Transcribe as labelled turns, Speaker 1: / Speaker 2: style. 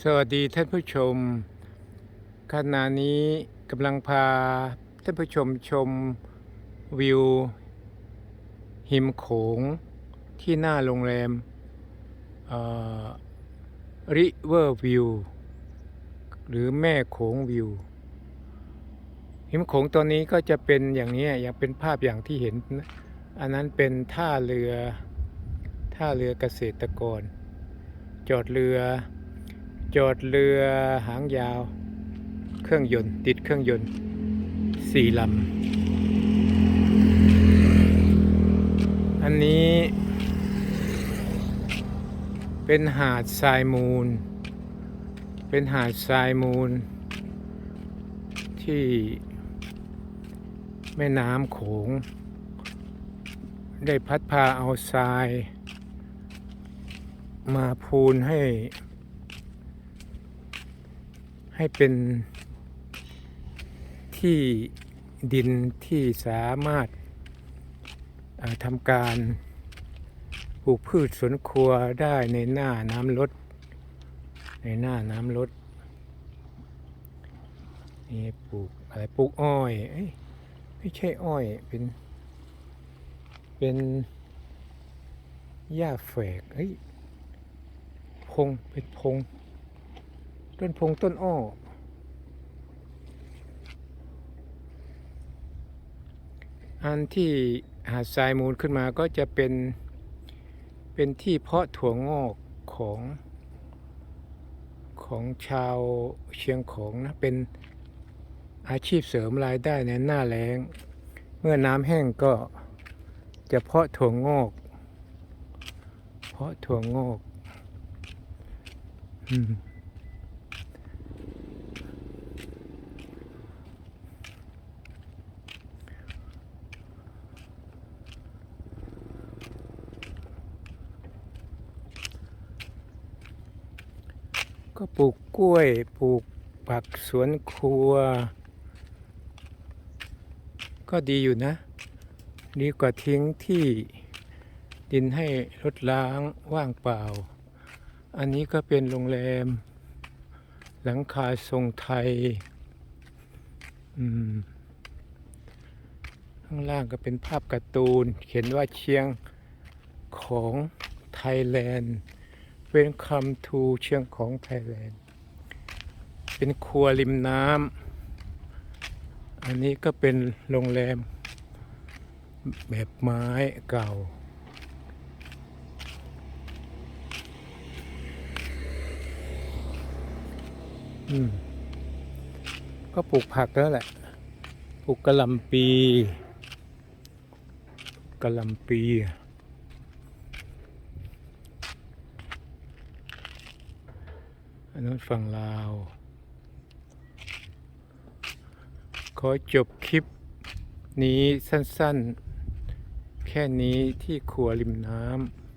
Speaker 1: สวัสดีท่านผู้ชม ขณะนี้กำลังพาท่านผู้ชมชมวิว หิมโขงที่หน้าโรงแรมริเวอร์วิวหรือแม่โขงวิว หิมโขงตัวนี้ก็จะเป็นอย่างนี้อย่างเป็นภาพอย่างที่เห็นนะอันนั้นเป็นท่าเรือท่าเรือเกษตรกร จอดเรือ จอดเรือหางยาว เครื่องยนต์ติดเครื่องยนต์สี่ลำ อันนี้ เป็นหาดทรายมูล เป็นหาดทรายมูล ที่แม่น้ำโขง ได้พัดพาเอาทราย มาพูนให้ ให้เป็นที่ดินที่สามารถาทำการปลูกพืชสวนครัวได้ในหน้าน้ำลด ในหน้าน้ำลดนี่ปลูกอะไรปลูกอ้อยเอ้ยไม่ใช่อ้อยเป็นเป็นหญ้าแฝกเอ้ยพงเป็นพง ต้นพงต้นอ้อ อันที่หาดทรายมูลขึ้นมาก็จะเป็น เป็นที่เพาะถั่วงอกของ ของชาวเชียงของนะ เป็นอาชีพเสริมรายได้ในหน้าแล้ง เมื่อน้ำแห้งก็จะเพาะถั่วงอก เพาะถั่วงอก อืม ก็ปลูกกล้วย ปลูกผักสวนครัว ก็ดีอยู่นะ ดีกว่าทิ้งที่ดินให้รถล้างว่างเปล่า อันนี้ก็เป็นโรงแรม หลังคาทรงไทย อืม ข้างล่างก็เป็นภาพการ์ตูน เขียนว่าเชียงของไทยแลนด์ เป็นคำทูเชียงของไทยแลนด์เป็นครัวริมน้ำอันนี้ก็เป็นโรงแรม แบบไม้เก่า อืม ก็ปลูกผักแล้วแหละปลูกกะหล่ำปีกะหล่ำปี อันนั้นฝั่งลาว ขอจบคลิปนี้สั้นๆ แค่นี้ที่ครัวริมน้ำ